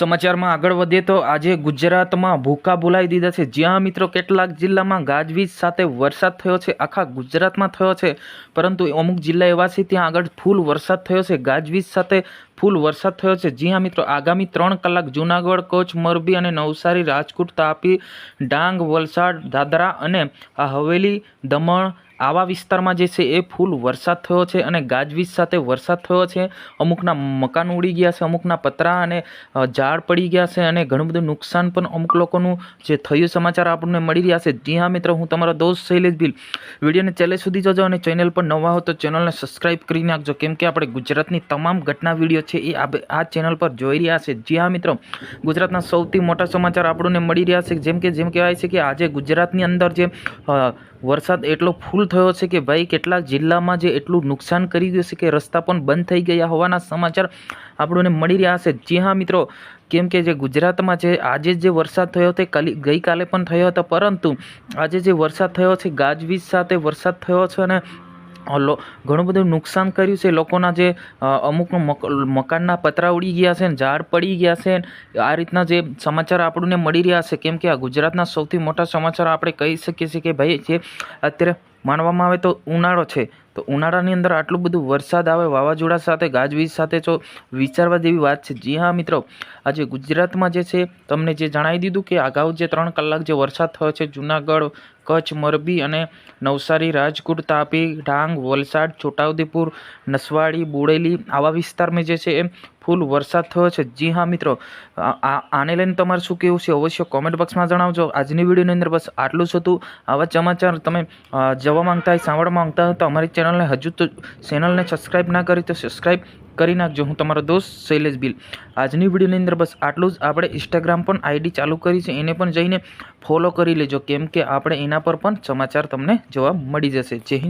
સમાચારમાં આગળ વધીએ તો આજે ગુજરાતમાં ભૂકા બોલાવી દીધા છે. જ્યાં મિત્રો કેટલાક જિલ્લામાં ગાજવીજ સાથે વરસાદ થયો છે, આખા ગુજરાતમાં થયો છે. પરંતુ અમુક જિલ્લા એવા છે, ત્યાં આગળ ફૂલ વરસાદ થયો છે, ગાજવીજ સાથે ફૂલ વરસાદ થયો છે. જી હા મિત્રો આગામી ત્રણ કલાક જૂનાગઢ, કચ્છ, મોરબી અને નવસારી, રાજકોટ, તાપી, ડાંગ, વલસાડ, દાદરા અને હવેલી, દમણ આવા વિસ્તારમાં જે છે એ ફૂલ વરસાદ થયો છે અને ગાજવીજ સાથે વરસાદ થયો છે. અમુકના મકાન ઉડી ગયા છે, અમુકના પતરા અને ઝાડ પડી ગયા છે અને ઘણું બધું નુકસાન પણ અમુક લોકોનું જે થયું સમાચાર આપણને મળી રહ્યા છે. જી હા મિત્રો, હું તમારો દોસ્ત શૈલેષ બિલ વિડીયોને છેલ્લે સુધી જોજો અને ચેનલ પર નવા હો તો ચેનલને સબસ્ક્રાઈબ કરી નાખજો. કેમ કે આપણે ગુજરાતની તમામ ઘટના વીડિયો છે એ આ ચેનલ પર જોઈ રહ્યા છે. જી હા મિત્રો, ગુજરાતના સૌથી મોટા સમાચાર આપણને મળી રહ્યા છે. જેમ કે, જેમ કહેવાય છે કે આજે ગુજરાતની અંદર જે વરસાદ એટલો ફૂલ થયો છે કે ભાઈ કેટલાક જિલ્લામાં જે એટલું નુકસાન કરી ગયું છે કે રસ્તા પણ બંધ થઈ ગયા હોવાના સમાચાર આપણને મળી રહ્યા છે. જી હા, મિત્રો, કેમ કે જે ગુજરાતમાં જે આજે જે વરસાદ થયો તે કાલી, ગઈકાલે પણ થયો હતો, પરંતુ આજે જે વરસાદ થયો છે, ગાજવીજ સાથે વરસાદ થયો છે અને ઘણું બધું નુકસાન કર્યું છે. લોકોના જે અમુક મક, મકાનના પતરા ઉડી ગયા છે ઝાડ પડી ગયા છે આ રીતના જે સમાચાર આપણને મળી રહ્યા છે. કેમ કે આ ગુજરાતના સૌથી મોટા સમાચાર આપણે કહી શકીએ છીએ કે ભાઈ, જે અત્યારે માનવામાં આવે તો ઉનાળો છે. તો ઉનાળાની અંદર આટલું બધું વરસાદ આવે, વાવાઝોડા સાથે, ગાજવીજ સાથે જો વિચારવા જેવી વાત છે. જી હા, મિત્રો. આજે ગુજરાતમાં જે છે, તમને જે જણાવી દીધું કે અગાઉ જે ત્રણ કલાક જે વરસાદ થયો છે, જુનાગઢ, કચ્છ, મોરબી અને નવસારી, રાજકોટ, તાપી, ડાંગ, વલસાડ, છોટાઉદેપુર, નસવાડી, બોડેલી, આવા વિસ્તારમાં જે છે એ ફૂલ વરસાદ થયો છે. જી હા, મિત્રો. આને લઈને તમારે શું કહેવું છે, અવશ્ય કોમેન્ટ બોક્સમાં જણાવજો. આજની વિડીયોની અંદર બસ આટલું જ હતું. આવા સમાચાર તમે જવા માંગતા હોય, સાંભળવા માંગતા હોય તો અમારી ચેનલને હજુ તો ચેનલને સબસ્ક્રાઈબ ના કરી તો સબસ્ક્રાઈબ કરી નાખજો. હું તમારો દોસ્ત શૈલેષ બિલ. આજની વિડીયોની અંદર બસ આટલું જ. આપણે ઇન્સ્ટાગ્રામ પણ આઈડી ચાલુ કરી છે. એને પણ જઈને ફોલો કરી લેજો. કેમ કે આપણે એના પર પણ સમાચાર તમને જોવા મળી જશે. જય હિન્દ.